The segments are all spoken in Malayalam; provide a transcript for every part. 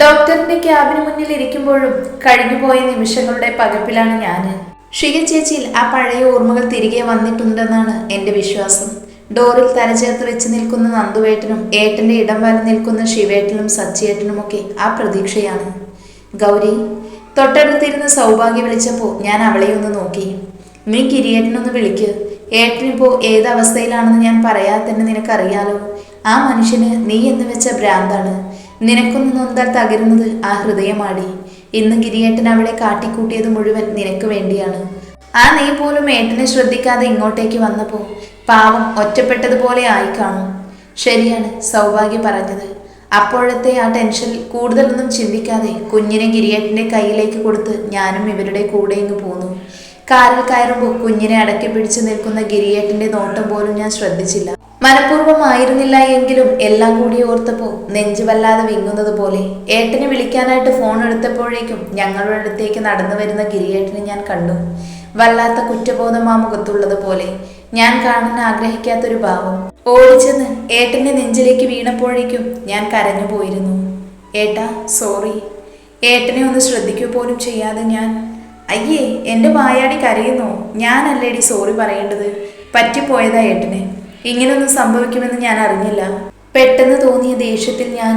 ഡോക്ടറിന്റെ ക്യാബിന് മുന്നിൽ ഇരിക്കുമ്പോഴും കഴിഞ്ഞുപോയ നിമിഷങ്ങളുടെ പകപ്പിലാണ് ഞാൻ ഷിക ചേച്ചിയിൽ ആ പഴയ ഓർമ്മകൾ തിരികെ വന്നിട്ടുണ്ടെന്നാണ് എന്റെ വിശ്വാസം. ഡോറിൽ തലചേർത്ത് വെച്ച് നിൽക്കുന്ന നന്ദുവേട്ടനും ഏട്ടന്റെ ഇടം വരെ നിൽക്കുന്ന ശിവേട്ടനും സച്ചിയേട്ടനുമൊക്കെ ആ പ്രതീക്ഷയാണ്. ഗൗരി തൊട്ടടുത്തിരുന്ന് സൗഭാഗ്യ വിളിച്ചപ്പോൾ ഞാൻ അവളെ ഒന്ന് നോക്കി. നീ കിരിയേട്ടനൊന്ന് വിളിക്ക്. ഏട്ടനിപ്പോ ഏത് അവസ്ഥയിലാണെന്ന് ഞാൻ പറയാതെ തന്നെ നിനക്കറിയാലോ. ആ മനുഷ്യന് നീ എന്ന് വെച്ച ഭ്രാന്താണ്. നിനക്കൊന്ന് നൊന്താൽ തകരുന്നത് ആ ഹൃദയമാടി. ഇന്ന് ഗിരിയേട്ടൻ അവളെ കാട്ടിക്കൂട്ടിയത് മുഴുവൻ നിനക്ക് വേണ്ടിയാണ്. ആ നീ പോലും ഏട്ടനെ ശ്രദ്ധിക്കാതെ ഇങ്ങോട്ടേക്ക് വന്നപ്പോൾ പാവം ഒറ്റപ്പെട്ടതുപോലെ ആയി കാണും ശരിയാണ് സൗഭാഗ്യം പറഞ്ഞത്. അപ്പോഴത്തെ ആ ടെൻഷൻ കൂടുതലൊന്നും ചിന്തിക്കാതെ കുഞ്ഞിനെ ഗിരിയേട്ടന്റെ കയ്യിലേക്ക് കൊടുത്ത് ഞാനും ഇവരുടെ കൂടെ ഇങ്ങ് പോന്നു. കാറിൽ കയറുമ്പോൾ കുഞ്ഞിനെ അടക്കി പിടിച്ചു നിൽക്കുന്ന ഗിരിയേട്ടന്റെ നോട്ടം പോലും ഞാൻ ശ്രദ്ധിച്ചില്ല. മനഃപൂർവമായിരുന്നില്ല എങ്കിലും എല്ലാം കൂടി ഓർത്തപ്പോൾ നെഞ്ചു വല്ലാതെ വിങ്ങുന്നത് പോലെ. ഏട്ടനെ വിളിക്കാനായിട്ട് ഫോൺ എടുത്തപ്പോഴേക്കും ഞങ്ങളുടെ അടുത്തേക്ക് നടന്നു വരുന്ന ഗിരിയേട്ടനെ ഞാൻ കണ്ടു. വല്ലാത്ത കുറ്റബോധം ആ മുഖത്തുള്ളത് പോലെ. ഞാൻ കാണാൻ ആഗ്രഹിക്കാത്തൊരു ഭാവം. ഓടിച്ചെന്ന് ഏട്ടന്റെ നെഞ്ചിലേക്ക് വീണപ്പോഴേക്കും ഞാൻ കരഞ്ഞു പോയിരുന്നു ഏട്ടാ സോറി. ഏട്ടനെ ഒന്ന് ശ്രദ്ധിക്കുക പോലും ചെയ്യാതെ ഞാൻ അയ്യേ എന്റെ വായാടി കരയുന്നു. ഞാനല്ലേടി സോറി പറയേണ്ടത്? പറ്റിപ്പോയതാ ഏട്ടന്. ഇങ്ങനൊന്നും സംഭവിക്കുമെന്ന് ഞാൻ അറിഞ്ഞില്ല. പെട്ടെന്ന് തോന്നിയ ദേഷ്യത്തിൽ ഞാൻ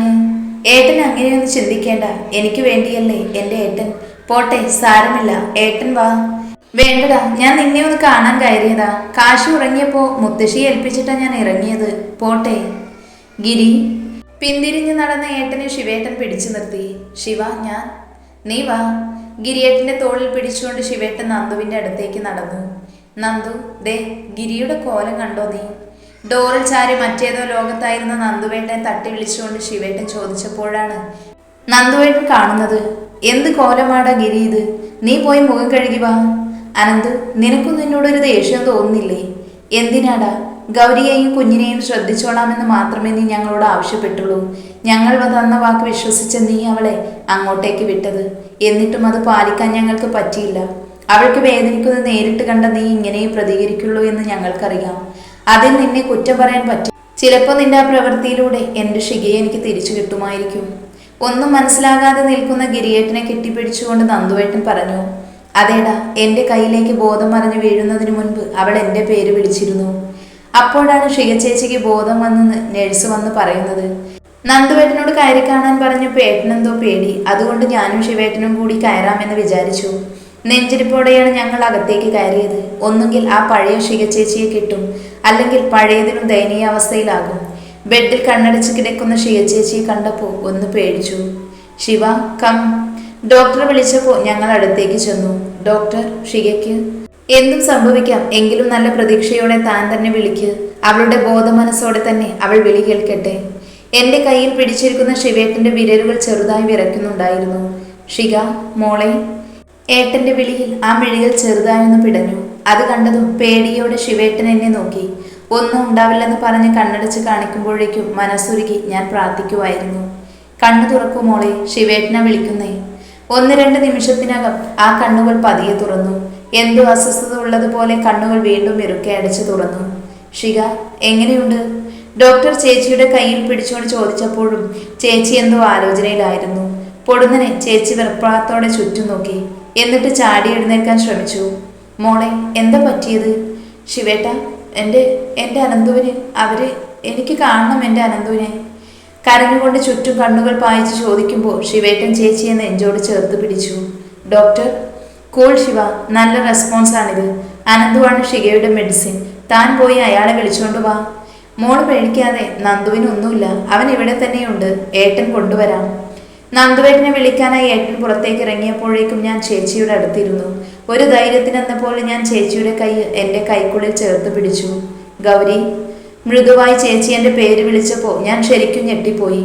ഏട്ടൻ അങ്ങനെയൊന്നും ചിന്തിക്കേണ്ട. എനിക്ക് വേണ്ടിയല്ലേ എന്റെ ഏട്ടൻ. പോട്ടെ സാരമില്ല. ഏട്ടൻ വാ. വേണ്ടടാ ഞാൻ നിന്നെ ഒന്ന് കാണാൻ കയറിയതാ. കാശി ഉറങ്ങിയപ്പോ മുത്തശ്ശി ഏൽപ്പിച്ചിട്ടാ ഞാൻ ഇറങ്ങിയത്. പോട്ടെ. ഗിരി. പിന്തിരിഞ്ഞ് നടന്ന ഏട്ടനെ ശിവേട്ടൻ പിടിച്ചു നിർത്തി. ശിവ ഞാൻ. നീ വാ. ഗിരിയേട്ടന്റെ തോളിൽ പിടിച്ചുകൊണ്ട് ശിവേട്ടൻ നന്ദുവിന്റെ അടുത്തേക്ക് നടന്നു. നന്ദു ദേ ഗിരിയുടെ കോലം കണ്ടോ നീ? ഡോറിൽ ചാരി മറ്റേതോ ലോകത്തായിരുന്ന നന്ദുവേട്ടനെ തട്ടി വിളിച്ചുകൊണ്ട് ശിവേട്ടൻ ചോദിച്ചപ്പോഴാണ് നന്ദുവേട്ടൻ കാണുന്നത്. എന്ത് കോലമാടാ ഗിരി ഇത്? നീ പോയി മുഖം കഴുകി വാ. അനന്ത് നിനക്കും നിന്നോടൊരു ദേഷ്യം തോന്നുന്നില്ലേ? എന്തിനാടാ? ഗൗരിയെയും കുഞ്ഞിനെയും ശ്രദ്ധിച്ചോളാമെന്ന് മാത്രമേ നീ ഞങ്ങളോട് ആവശ്യപ്പെട്ടുള്ളൂ. ഞങ്ങൾ തന്ന വാക്ക് വിശ്വസിച്ച നീ അവളെ അങ്ങോട്ടേക്ക് വിട്ടത്. എന്നിട്ടും അത് പാലിക്കാൻ ഞങ്ങൾക്ക് പറ്റിയില്ല. അവൾക്ക് വേദനിക്കുന്നത് നേരിട്ട് കണ്ട നീ ഇങ്ങനെയും പ്രതികരിക്കുള്ളൂ എന്ന് ഞങ്ങൾക്കറിയാം. അതിൽ നിന്നെ കുറ്റം പറയാൻ പറ്റും. ചിലപ്പോൾ നിന്റെ ആ പ്രവൃത്തിയിലൂടെ എന്റെ ഷികയെ എനിക്ക് തിരിച്ചു കിട്ടുമായിരിക്കും. ഒന്നും മനസ്സിലാകാതെ നിൽക്കുന്ന ഗിരിയേട്ടനെ കെട്ടിപ്പിടിച്ചുകൊണ്ട് നന്ദുവേട്ടൻ പറഞ്ഞു അതേടാ എന്റെ കയ്യിലേക്ക് ബോധം മറിഞ്ഞു വീഴുന്നതിന് മുൻപ് അവൾ എന്റെ പേര് വിളിച്ചിരുന്നു. അപ്പോഴാണ് ഷിക ചേച്ചിക്ക് ബോധം വന്നെന്ന് നഴ്സ് വന്ന് പറയുന്നത്. നന്ദുവേട്ടനോട് കയറി കാണാൻ പറഞ്ഞപ്പോൾ ഏട്ടനെന്തോ പേടി. അതുകൊണ്ട് ഞാനും ശിവേട്ടനും കൂടി കയറാമെന്ന് വിചാരിച്ചു. നെഞ്ചിരിപ്പോടെയാണ് ഞങ്ങൾ അകത്തേക്ക് കയറിയത്. ഒന്നുകിൽ ആ പഴയ ശിക ചേച്ചിയെ കിട്ടും അല്ലെങ്കിൽ പഴയതിനും ദയനീയാവസ്ഥയിലാകും ബെഡിൽ കണ്ണടച്ച് കിടക്കുന്ന ശിക ചേച്ചിയെ കണ്ടപ്പോൾ ഒന്ന് പേടിച്ചു. ശിവ കം. ഡോക്ടർ വിളിച്ചപ്പോൾ ഞങ്ങൾ അടുത്തേക്ക് ചെന്നു. ഡോക്ടർ ഷികയ്ക്ക് എന്തും സംഭവിക്കാം എങ്കിലും നല്ല പ്രതീക്ഷയോടെ താൻ തന്നെ വിളിക്ക്. അവളുടെ ബോധമനസ്സോടെ തന്നെ അവൾ വിളി കേൾക്കട്ടെ. എന്റെ കയ്യിൽ പിടിച്ചിരിക്കുന്ന ശിവേട്ടന്റെ വിരലുകൾ ചെറുതായി വിറയ്ക്കുന്നുണ്ടായിരുന്നു. ഷിക മോളെ ഏട്ടന്റെ വിളിയിൽ ആ മിഴികൾ ചെറുതായൊന്ന് പിടഞ്ഞു. അത് കണ്ടതും പേടിയോടെ ശിവേട്ടൻ എന്നെ നോക്കി. ഒന്നും ഉണ്ടാവില്ലെന്ന് പറഞ്ഞ് കണ്ണടച്ച് കാണിക്കുമ്പോഴേക്കും മനസ്സുരുകി ഞാൻ പ്രാർത്ഥിക്കുമായിരുന്നു കണ്ണു തുറക്കൂ മോളെ ശിവേട്ടനെ വിളിക്കുന്നേ. ഒന്ന് രണ്ട് നിമിഷത്തിനകം ആ കണ്ണുകൾ പതിയെ തുറന്നു. എന്തോ അസ്വസ്ഥത ഉള്ളതുപോലെ കണ്ണുകൾ വീണ്ടും ഇറുക്കെ അടച്ചു തുറന്നു. ഷിക എങ്ങനെയുണ്ട്? ഡോക്ടർ ചേച്ചിയുടെ കയ്യിൽ പിടിച്ചുകൊണ്ട് ചോദിച്ചപ്പോഴും ചേച്ചി എന്തോ ആലോചനയിലായിരുന്നു. പൊടുന്നനെ ചേച്ചി വെറുപ്പാത്തോടെ ചുറ്റും നോക്കി. എന്നിട്ട് ചാടി എഴുന്നേൽക്കാൻ ശ്രമിച്ചു. മോളെ എന്താ പറ്റിയത്? ശിവേട്ട എന്റെ എന്റെ അനന്തുവിന്. അവർ എനിക്ക് കാണണം എന്റെ അനന്തുവിനെ. കരഞ്ഞുകൊണ്ട് ചുറ്റും കണ്ണുകൾ പായിച്ച് ചോദിക്കുമ്പോൾ ശിവേട്ടൻ ചേച്ചിയെ നെഞ്ചോട് ചേർത്ത് പിടിച്ചു. ഡോക്ടർ കൂൾ ശിവ നല്ല റെസ്പോൺസാണിത്. അനന്തുവാണ് ഷികയുടെ മെഡിസിൻ. താൻ പോയി അയാളെ വിളിച്ചോണ്ട് വാ. മോൾ പേടിക്കാതെ നന്ദുവിനൊന്നുമില്ല അവൻ ഇവിടെ തന്നെയുണ്ട്. ഏട്ടൻ കൊണ്ടുവരാം. നന്ദുവേട്ടനെ വിളിക്കാനായി ഏട്ടൻ പുറത്തേക്ക് ഇറങ്ങിയപ്പോഴേക്കും ഞാൻ ചേച്ചിയുടെ അടുത്തിരുന്നു. ഒരു ധൈര്യത്തിനെന്ന പോലെ ഞാൻ ചേച്ചിയുടെ കൈ എന്റെ കൈക്കുള്ളിൽ ചേർത്ത് പിടിച്ചു. ഗൗരി മൃദുവായി ചേച്ചി എന്റെ പേര് വിളിച്ചപ്പോൾ ഞാൻ ശരിക്കും ഞെട്ടിപ്പോയി.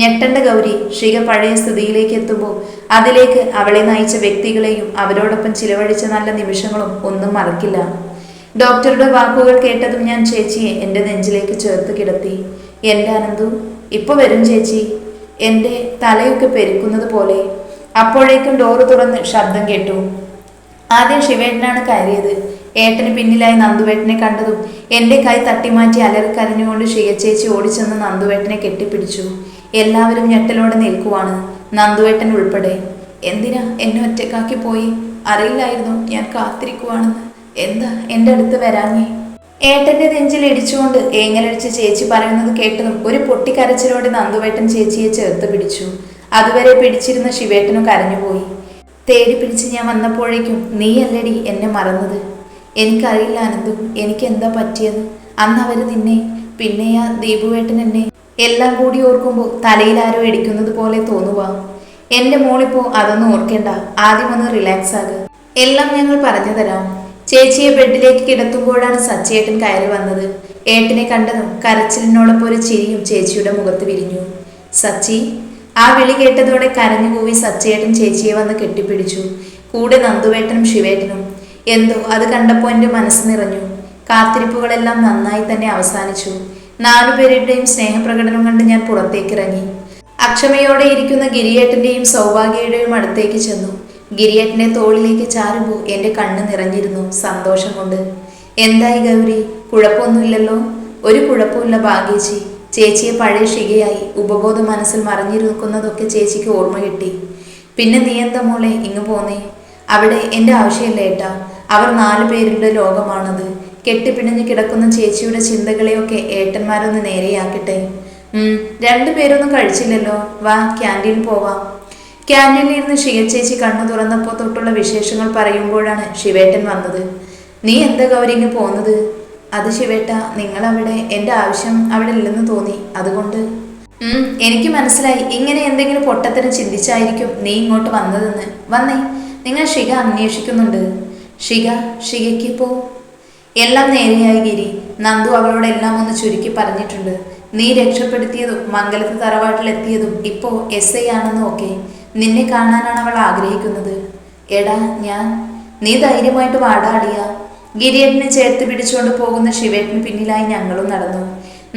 ഞെട്ടണ്ട ഗൗരി ഷിക പഴയ സ്ഥിതിയിലേക്ക് എത്തുമ്പോൾ അതിലേക്ക് അവളെ നയിച്ച വ്യക്തികളെയും അവരോടൊപ്പം ചിലവഴിച്ച നല്ല നിമിഷങ്ങളും ഒന്നും മറക്കില്ല. ഡോക്ടറുടെ വാക്കുകൾ കേട്ടതും ഞാൻ ചേച്ചിയെ എന്റെ നെഞ്ചിലേക്ക് ചേർത്ത് കിടത്തി. എന്റെ അനന്തു ഇപ്പോൾ വരും ചേച്ചി. എന്റെ തലയൊക്കെ പെരുക്കുന്നത് പോലെ. അപ്പോഴേക്കും ഡോറ് തുറന്ന് ശബ്ദം കേട്ടു. ആദ്യം ശിവേട്ടനാണ് കയറിയത്. ഏട്ടന് പിന്നിലായി നന്ദുവേട്ടനെ കണ്ടതും എന്റെ കൈ തട്ടിമാറ്റി അലറിക്കരഞ്ഞുകൊണ്ട് ശിവചേച്ചി ഓടിച്ചെന്ന് നന്ദുവേട്ടനെ കെട്ടിപ്പിടിച്ചു. എല്ലാവരും ഞെട്ടലോടെ നിൽക്കുവാണ്. നന്ദുവേട്ടൻ ഉൾപ്പെടെ. എന്തിനാ എന്നെ ഒറ്റക്കാക്കി പോയി? അറിയില്ലായിരുന്നു ഞാൻ കാത്തിരിക്കുവാണെന്ന്. എന്താ എന്റെ അടുത്ത് വരാഞ്ഞേ? ഏട്ടന്റെ നെഞ്ചിൽ ഇടിച്ചുകൊണ്ട് ഏങ്ങലടിച്ച് ചേച്ചി പറയുന്നത് കേട്ടതും ഒരു പൊട്ടിക്കരച്ചിലോടെ നന്ദുവേട്ടൻ ചേച്ചിയെ ചേർത്ത് പിടിച്ചു. അതുവരെ പിടിച്ചിരുന്ന ശിവേട്ടനും കരഞ്ഞുപോയി. തേടി പിടിച്ച് ഞാൻ വന്നപ്പോഴേക്കും നീ നീയല്ലടി എന്നെ മറന്നത്. എനിക്കറിയില്ല അനന്തു എനിക്ക് എന്താ പറ്റിയത്? അന്ന് അവർ നിന്നെ പിന്നെയാ ദീപുവേട്ടൻ എന്നെ എല്ലാം കൂടി ഓർക്കുമ്പോൾ തലയിൽ ആരോ ഇടിക്കുന്നത് പോലെ തോന്നുക എന്റെ മോളിപ്പോ അതൊന്നും ഓർക്കേണ്ട. ആദ്യം ഒന്ന് റിലാക്സ് ആകുക. എല്ലാം ഞങ്ങൾ പറഞ്ഞു തരാം. ചേച്ചിയെ ബെഡിലേക്ക് കിടത്തുമ്പോഴാണ് സച്ചേട്ടൻ കയറി വന്നത്. ഏട്ടനെ കണ്ടതും കരച്ചിലിനോടൊപ്പം ഒരു ചിരിയും ചേച്ചിയുടെ മുഖത്ത് വിരിഞ്ഞു. സച്ചി ആ വിളി കേട്ടതോടെ കരഞ്ഞുകൂവി സച്ചേട്ടൻ ചേച്ചിയെ വന്ന് കെട്ടിപ്പിടിച്ചു. കൂടെ നന്ദുവേട്ടനും ശിവേട്ടനും. എന്തോ അത് കണ്ടപ്പോൾ എന്റെ മനസ്സ് നിറഞ്ഞു. കാത്തിരിപ്പുകളെല്ലാം നന്നായി തന്നെ അവസാനിച്ചു. നാലുപേരുടെയും സ്നേഹപ്രകടനം കണ്ട് ഞാൻ പുറത്തേക്ക് പുറത്തേക്കിറങ്ങി. അക്ഷമയോടെ ഇരിക്കുന്ന ഗിരിയേട്ടന്റെയും സൗഭാഗ്യയുടെയും അടുത്തേക്ക് ചെന്നു. ഗിരിയേട്ടന്റെ തോളിലേക്ക് ചാരുമ്പോൾ എന്റെ കണ്ണ് നിറഞ്ഞിരുന്നു സന്തോഷം കൊണ്ട് എന്തായി ഗൗരി? കുഴപ്പമൊന്നുമില്ലല്ലോ? ഒരു കുഴപ്പമില്ല ഭാഗ്യേച്ചി. ചേച്ചിയെ പഴയ ഷികയായി ഉപബോധ മനസ്സിൽ മറിഞ്ഞിരിക്കുന്നതൊക്കെ ചേച്ചിക്ക് ഓർമ്മ കിട്ടി. പിന്നെ നീ എന്താ മോളെ ഇങ്ങ് പോന്നേ? അവിടെ എന്റെ ആവശ്യമില്ല ഏട്ടാ. അവർ നാലു പേരുടെ ലോകമാണത്. കെട്ടിപ്പിണഞ്ഞ് കിടക്കുന്ന ചേച്ചിയുടെ ചിന്തകളെയൊക്കെ ഏട്ടന്മാരൊന്ന് നേരെയാക്കട്ടെ. രണ്ടുപേരൊന്നും കഴിച്ചില്ലല്ലോ. വാ ക്യാന്റീൻ പോവാം. ക്യാന്റീനിൽ ഇരുന്ന് ഷിയ ചേച്ചി കണ്ണു തുറന്നപ്പോൾ തൊട്ടുള്ള വിശേഷങ്ങൾ പറയുമ്പോഴാണ് ശിവേട്ടൻ വന്നത്. നീ എന്താ ഗൗരിങ്ങ് പോകുന്നത് അത് ശിവേട്ട നിങ്ങൾ അവിടെ എന്റെ ആവശ്യം അവിടെ ഇല്ലെന്ന് തോന്നി. അതുകൊണ്ട് എനിക്ക് മനസ്സിലായി. ഇങ്ങനെ എന്തെങ്കിലും പൊട്ടത്തിന് ചിന്തിച്ചായിരിക്കും നീ ഇങ്ങോട്ട് വന്നതെന്ന്. വന്നേ നിങ്ങൾ ഷിക അന്വേഷിക്കുന്നുണ്ട്. ഷിക ഷികയ്ക്ക് പോ. എല്ലാം നേരെയായി ഗിരി. നന്ദു അവളോട് എല്ലാം ഒന്ന് ചുരുക്കി പറഞ്ഞിട്ടുണ്ട്. നീ രക്ഷപ്പെടുത്തിയതും മംഗലത്ത് തറവാട്ടിലെത്തിയതും ഇപ്പോ എസ് ഐ ആണെന്നും ഒക്കെ നിന്നെ കാണാനാണ് അവൾ ആഗ്രഹിക്കുന്നത്. എടാ ഞാൻ. നീ ധൈര്യമായിട്ട് വാടാടിയ ഗിരിയേട്ടനെ ചേർത്ത് പിടിച്ചുകൊണ്ട് പോകുന്ന ശിവേട്ടന് പിന്നിലായി ഞങ്ങളും നടന്നു.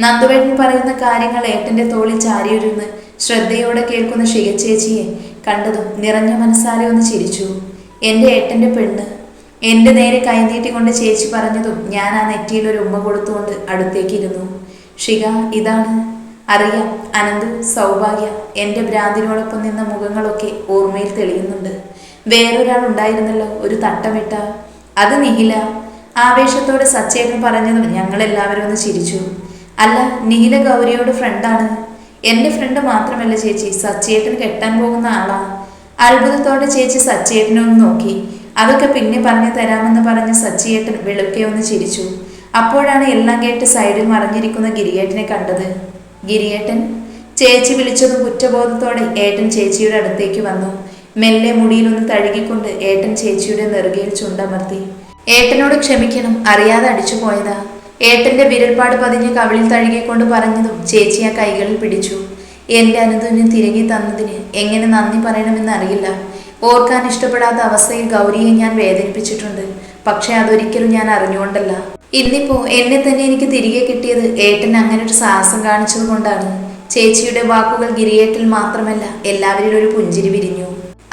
നന്ദുവേട്ടൻ പറയുന്ന കാര്യങ്ങൾ ഏട്ടന്റെ തോളിൽ ചാരിയൊരുന്ന് ശ്രദ്ധയോടെ കേൾക്കുന്ന ഷികച്ചേച്ചിയെ കണ്ടതും നിറഞ്ഞ മനസ്സാലെ ഒന്ന് ചിരിച്ചു. എന്റെ ഏട്ടന്റെ പെണ്ണ്. എന്റെ നേരെ കൈനീട്ടിക്കൊണ്ട് ചേച്ചി പറഞ്ഞതും ഞാൻ ആ നെറ്റിയിൽ ഒരു ഉമ്മ കൊടുത്തുകൊണ്ട് അടുത്തേക്കിരുന്നു. ഷിക ഇതാണ് അറിയാം അനന്തു സൗഭാഗ്യ എന്റെ ഭ്രാന്തിനോടൊപ്പം നിന്ന മുഖങ്ങളൊക്കെ ഓർമ്മയിൽ തെളിയുന്നുണ്ട്. വേറൊരാൾ ഉണ്ടായിരുന്നല്ലോ ഒരു തട്ടമിട്ട. അത് നിഹില. ആവേശത്തോടെ സച്ചേട്ടൻ പറഞ്ഞതും ഞങ്ങൾ എല്ലാവരും ഒന്ന് ചിരിച്ചു. അല്ല നിഹില ഗൗരിയോട് ഫ്രണ്ടാണ്. എന്റെ ഫ്രണ്ട് മാത്രമല്ല ചേച്ചി സച്ചേട്ടൻ കെട്ടാൻ പോകുന്ന ആളാ. അത്ഭുതത്തോടെ ചേച്ചി സച്ചേട്ടനെ ഒന്ന് നോക്കി. അതൊക്കെ പിന്നെ പറഞ്ഞു തരാമെന്ന് പറഞ്ഞ സച്ചിയേട്ടൻ വെളുക്കെ ഒന്ന് ചിരിച്ചു. അപ്പോഴാണ് എല്ലാം കേട്ട് സൈഡിൽ മറിഞ്ഞിരിക്കുന്ന ഗിരിയേട്ടനെ കണ്ടത്. ഗിരിയേട്ടൻ. ചേച്ചി വിളിച്ചത് കുറ്റബോധത്തോടെ ഏട്ടൻ ചേച്ചിയുടെ അടുത്തേക്ക് വന്നു. മെല്ലെ മുടിയിലൊന്ന് തഴുകിക്കൊണ്ട് ഏട്ടൻ ചേച്ചിയുടെ നെറുകയിൽ ചുണ്ടമർത്തി. ഏട്ടനോട് ക്ഷമിക്കണം അറിയാതെ അടിച്ചു പോയതാ. ഏട്ടന്റെ വിരൽപാട് പതിഞ്ഞ് കവിളിൽ തഴുകിക്കൊണ്ട് പറഞ്ഞതും ചേച്ചി ആ കൈകളിൽ പിടിച്ചു. എന്റെ അനുദിനെ തിരികെ തന്നതിന് എങ്ങനെ നന്ദി പറയണമെന്ന് അറിയില്ല. ഓർക്കാൻ ഇഷ്ടപ്പെടാത്ത അവസ്ഥയിൽ ഗൗരിയെ ഞാൻ വേദനിപ്പിച്ചിട്ടുണ്ട്. പക്ഷെ അതൊരിക്കലും ഞാൻ അറിഞ്ഞുകൊണ്ടല്ല. ഇന്നിപ്പോ എന്നെ തന്നെ എനിക്ക് തിരികെ കിട്ടിയത് ഏട്ടൻ അങ്ങനെ ഒരു സാഹസം കാണിച്ചത് കൊണ്ടാണ്. ചേച്ചിയുടെ വാക്കുകൾ ഗിരിയേട്ടിൽ മാത്രമല്ല എല്ലാവരിലും ഒരു പുഞ്ചിരി വിരിഞ്ഞു.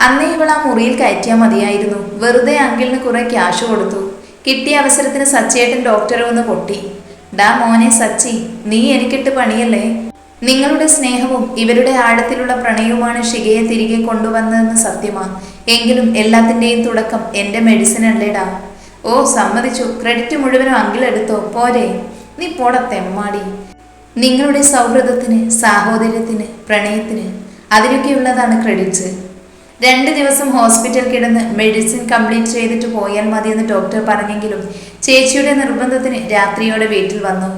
അന്നേ ഇവൾ ആ മുറിയിൽ കയറ്റിയാൽ മതിയായിരുന്നു. വെറുതെ അങ്കിളിന് കുറെ ക്യാഷ് കൊടുത്തു. കിട്ടിയ അവസരത്തിന് സച്ചിയേട്ടൻ ഡോക്ടറെ ഒന്ന് പൊട്ടി. ഡാ മോനെ സച്ചി നീ എനിക്കിട്ട് പണിയല്ലേ? നിങ്ങളുടെ സ്നേഹവും ഇവരുടെ ആഴത്തിലുള്ള പ്രണയവുമാണ് ഷികയെ തിരികെ കൊണ്ടുവന്നതെന്ന് സത്യമാ. എങ്കിലും എല്ലാത്തിന്റെയും തുടക്കം എന്റെ മെഡിസിൻ അല്ലേടാ. ഓ സമ്മതിച്ചു. ക്രെഡിറ്റ് മുഴുവനും അങ്കിലെടുത്തോ പോരെ. നീ പോട തെമ്മാടി. നിങ്ങളുടെ സൗഹൃദത്തിന് സാഹോദര്യത്തിന് പ്രണയത്തിന് അതിനൊക്കെയുള്ളതാണ് ക്രെഡിറ്റ്സ് രണ്ട് ദിവസം ഹോസ്പിറ്റൽ കിടന്ന് മെഡിസിൻ കംപ്ലീറ്റ് ചെയ്തിട്ട് പോയാൽ മതിയെന്ന് ഡോക്ടർ പറഞ്ഞെങ്കിലും ചേച്ചിയുടെ നിർബന്ധത്തിന് രാത്രിയോടെ വീട്ടിൽ വന്നു.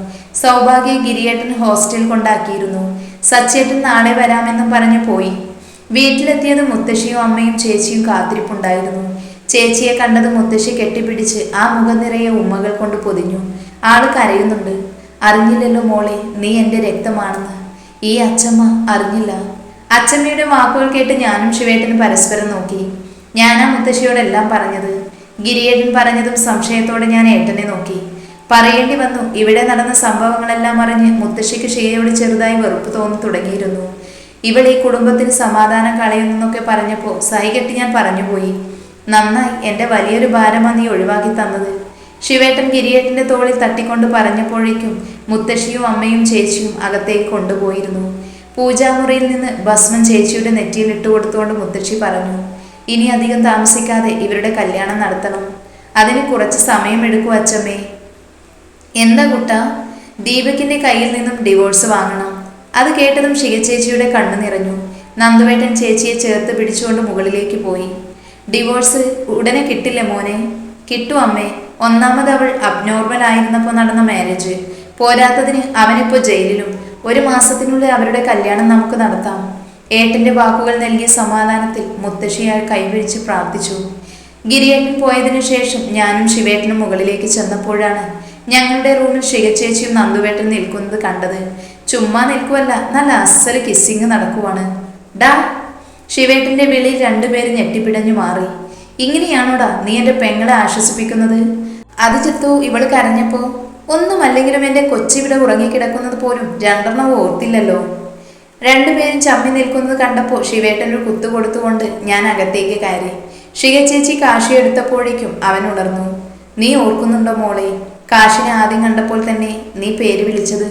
സൗഭാഗ്യ ഗിരിയേട്ടൻ ഹോസ്റ്റൽ കൊണ്ടാക്കിയിരുന്നു. സച്ചേട്ടൻ നാളെ വരാമെന്നും പറഞ്ഞു പോയി. വീട്ടിലെത്തിയത് മുത്തശ്ശിയും അമ്മയും ചേച്ചിയും കാത്തിരിപ്പുണ്ടായിരുന്നു. ചേച്ചിയെ കണ്ടത് മുത്തശ്ശി കെട്ടിപ്പിടിച്ച് ആ മുഖം നിറയെ ഉമ്മകൾ കൊണ്ട് പൊതിഞ്ഞു. ആൾ കരയുന്നുണ്ട്. അറിഞ്ഞില്ലല്ലോ മോളെ നീ എന്റെ രക്തമാണെന്ന്. ഈ അച്ഛമ്മ അറിഞ്ഞില്ല. അച്ഛമ്മയുടെ വാക്കുകൾ കേട്ട് ഞാനും ശിവേട്ടനും പരസ്പരം നോക്കി. ഞാനാ മുത്തശ്ശിയോടെല്ലാം പറഞ്ഞത്. ഗിരിയേട്ടൻ പറഞ്ഞതും സംശയത്തോടെ ഞാൻ ഏട്ടനെ നോക്കി. പറയേണ്ടി വന്നു. ഇവിടെ നടന്ന സംഭവങ്ങളെല്ലാം അറിഞ്ഞ് മുത്തശ്ശിക്ക് ഷിയയോട് ചെറുതായി വെറുപ്പ് തോന്നി തുടങ്ങിയിരുന്നു. ഇവൾ ഈ കുടുംബത്തിന് സമാധാനം കളയുന്നെന്നൊക്കെ പറഞ്ഞപ്പോൾ സഹികെട്ടി ഞാൻ പറഞ്ഞുപോയി നന്നായി എന്റെ വലിയൊരു ഭാരമാണ് നീ ഒഴിവാക്കി തന്നത്. ശിവേട്ടൻ ഗിരിയേട്ടന്റെ തോളിൽ തട്ടിക്കൊണ്ട് പറഞ്ഞപ്പോഴേക്കും മുത്തശ്ശിയും അമ്മയും ചേച്ചിയും അകത്തേക്ക് കൊണ്ടുപോയിരുന്നു. പൂജാമുറിയിൽ നിന്ന് ഭസ്മം ചേച്ചിയുടെ നെറ്റിയിൽ ഇട്ടുകൊടുത്തുകൊണ്ട് മുത്തശ്ശി പറഞ്ഞു ഇനി അധികം താമസിക്കാതെ ഇവരുടെ കല്യാണം നടത്തണം. അതിന് കുറച്ച് സമയമെടുക്കും അച്ചമ്മേ എന്താ കുട്ട? ദീപകിന്റെ കയ്യിൽ നിന്നും ഡിവോഴ്സ് വാങ്ങണം. അത് കേട്ടതും ശിഖ ചേച്ചിയുടെ കണ്ണു നിറഞ്ഞു. നന്ദുവേട്ടൻ ചേച്ചിയെ ചേർത്ത് പിടിച്ചുകൊണ്ട് മുകളിലേക്ക് പോയി. ഡിവോഴ്സ് ഉടനെ കിട്ടില്ല മോനെ? കിട്ടു അമ്മേ. ഒന്നാമത് അവൾ അബ്നോർമൽ ആയിരുന്നപ്പോൾ നടന്ന മാരേജ് പോരാത്തതിന് അവനിപ്പോൾ ജയിലിലും. ഒരു മാസത്തിനുള്ളിൽ അവരുടെ കല്യാണം നമുക്ക് നടത്താം. ഏട്ടന്റെ വാക്കുകൾ നൽകിയ സമാധാനത്തിൽ മുത്തശ്ശിയാൾ കൈവിരിച്ച് പ്രാർത്ഥിച്ചു. ഗിരിയേട്ടൻ പോയതിനു ശേഷം ഞാനും ശിവേട്ടനും മുകളിലേക്ക് ചെന്നപ്പോഴാണ് ഞങ്ങളുടെ റൂമിൽ ശിവചേച്ചിയും നന്ദുവേട്ടൻ നിൽക്കുന്നത് കണ്ടത്. ചുമ്മാ നിൽക്കുവല്ല നല്ല അസൽ കിസ്സിങ് നടക്കുവാണ്. ഡാ ശിവേട്ടന്റെ വിളി രണ്ടുപേരും ഞെട്ടിപ്പിടഞ്ഞു മാറി. ഇങ്ങനെയാണോടാ നീ എന്റെ പെങ്ങളെ ആശ്വസിപ്പിക്കുന്നത്? അത് ചിത്തു ഇവൾ കരഞ്ഞപ്പോ ഒന്നുമല്ലെങ്കിലും എന്റെ കൊച്ചിവിടെ ഉറങ്ങിക്കിടക്കുന്നത് പോലും രണ്ടെണ്ണം ഓർത്തില്ലല്ലോ. രണ്ടുപേരും ചമ്മി നിൽക്കുന്നത് കണ്ടപ്പോൾ ശിവേട്ടൻ ഒരു കുത്തു കൊടുത്തുകൊണ്ട് ഞാൻ അകത്തേക്ക് കയറി. ശിവ ചേച്ചി കാശി എടുത്തപ്പോഴേക്കും അവൻ ഉണർന്നു. നീ ഓർക്കുന്നുണ്ടോ മോളെ? കാശിനെ ആദ്യം കണ്ടപ്പോൾ തന്നെ നീ പേര് വിളിച്ചത്?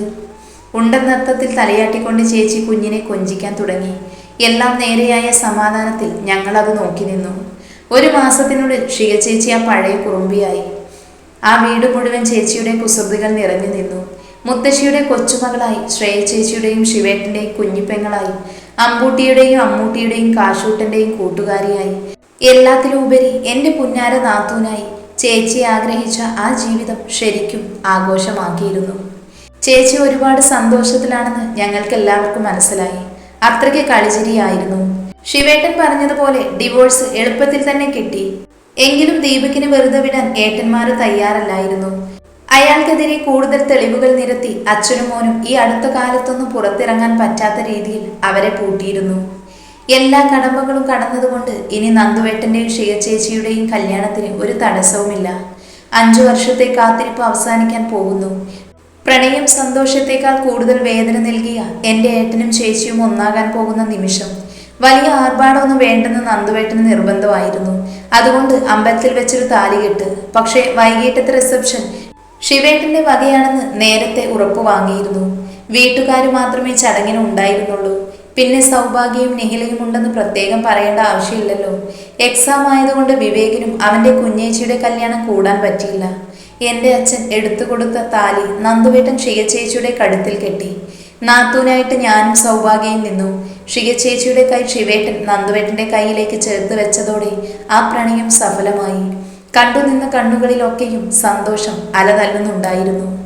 ഉണ്ടെന്നർത്ഥത്തിൽ തലയാട്ടിക്കൊണ്ട് ചേച്ചി കുഞ്ഞിനെ കൊഞ്ചിക്കാൻ തുടങ്ങി. എല്ലാം നേരെയായ സമാധാനത്തിൽ ഞങ്ങളത് നോക്കി നിന്നു. ഒരു മാസത്തിനുള്ളിൽ ഷിക ചേച്ചി ആ പഴയ കുറുമ്പിയായി. ആ വീട് മുഴുവൻ ചേച്ചിയുടെ കുസൃതികൾ നിറഞ്ഞു നിന്നു. മുത്തശ്ശിയുടെ കൊച്ചുമകളായി ശ്രേയ ചേച്ചിയുടെയും ശിവേട്ടന്റെയും കുഞ്ഞിപ്പെങ്ങളായി അമ്പൂട്ടിയുടെയും അമ്മൂട്ടിയുടെയും കാശൂട്ടന്റെയും കൂട്ടുകാരിയായി. എല്ലാത്തിലും ഉപരി എന്റെ പുന്നാര നാത്തൂനായി ചേച്ചി ആഗ്രഹിച്ച ആ ജീവിതം ശരിക്കും ആഘോഷമാക്കിയിരുന്നു. ചേച്ചി ഒരുപാട് സന്തോഷത്തിലാണെന്ന് ഞങ്ങൾക്കെല്ലാവർക്കും മനസ്സിലായി. അത്രയ്ക്ക് കളിചിരിയായിരുന്നു. ശിവേട്ടൻ പറഞ്ഞതുപോലെ ഡിവോഴ്സ് എളുപ്പത്തിൽ തന്നെ കിട്ടി. എങ്കിലും ദീപകിന് വെറുതെ വിടാൻ ഏട്ടന്മാര് തയ്യാറല്ലായിരുന്നു. അയാൾക്കെതിരെ കൂടുതൽ തെളിവുകൾ നിരത്തി അച്ഛനും മോനും ഈ അടുത്ത കാലത്തൊന്നും പുറത്തിറങ്ങാൻ പറ്റാത്ത രീതിയിൽ അവരെ പൂട്ടിയിരുന്നു. എല്ലാ കടമ്പകളും കടന്നതുകൊണ്ട് ഇനി നന്ദുവേട്ടന്റെയും ഷിയച്ചേച്ചിയുടെയും കല്യാണത്തിന് ഒരു തടസ്സവുമില്ല. അഞ്ചു വർഷത്തെ കാത്തിരിപ്പ് അവസാനിക്കാൻ പോകുന്നു. പ്രണയം സന്തോഷത്തേക്കാൾ കൂടുതൽ വേദന നൽകിയ എന്റെ ഏട്ടനും ചേച്ചിയും ഒന്നാകാൻ പോകുന്ന നിമിഷം വലിയ ആർഭാടമൊന്നും വേണ്ടെന്ന് നന്ദുവേട്ടന് നിർബന്ധമായിരുന്നു. അതുകൊണ്ട് അമ്പലത്തിൽ വെച്ചൊരു താലി കെട്ട്. പക്ഷേ വൈകിട്ടത്തെ റിസപ്ഷൻ ശിവേട്ടന്റെ വകയാണെന്ന് നേരത്തെ ഉറപ്പു വാങ്ങിയിരുന്നു. വീട്ടുകാർ മാത്രമേ ചടങ്ങിന് ഉണ്ടായിരുന്നുള്ളൂ. പിന്നെ സൗഭാഗ്യവും നിഹിലയും ഉണ്ടെന്ന് പ്രത്യേകം പറയേണ്ട ആവശ്യമില്ലല്ലോ. എക്സാം ആയതുകൊണ്ട് വിവേകിനും അവന്റെ കുഞ്ഞേച്ചിയുടെ കല്യാണം കൂടാൻ പറ്റിയില്ല. എന്റെ അച്ഛൻ എടുത്തു കൊടുത്ത താലി നന്ദുവേട്ടൻ ഷിയച്ചേച്ചിയുടെ കഴുത്തിൽ കെട്ടി. നാത്തൂനായിട്ട് ഞാനും സൗഭാഗ്യയും നിന്നു. ഷിയച്ചേച്ചിയുടെ കൈ ശിവേട്ടൻ നന്ദുവേട്ടന്റെ കൈയിലേക്ക് ചേർത്ത് വെച്ചതോടെ ആ പ്രണയം സഫലമായി. കണ്ടുനിന്ന കണ്ണുകളിലൊക്കെയും സന്തോഷം അലതല്ലുന്നുണ്ടായിരുന്നു.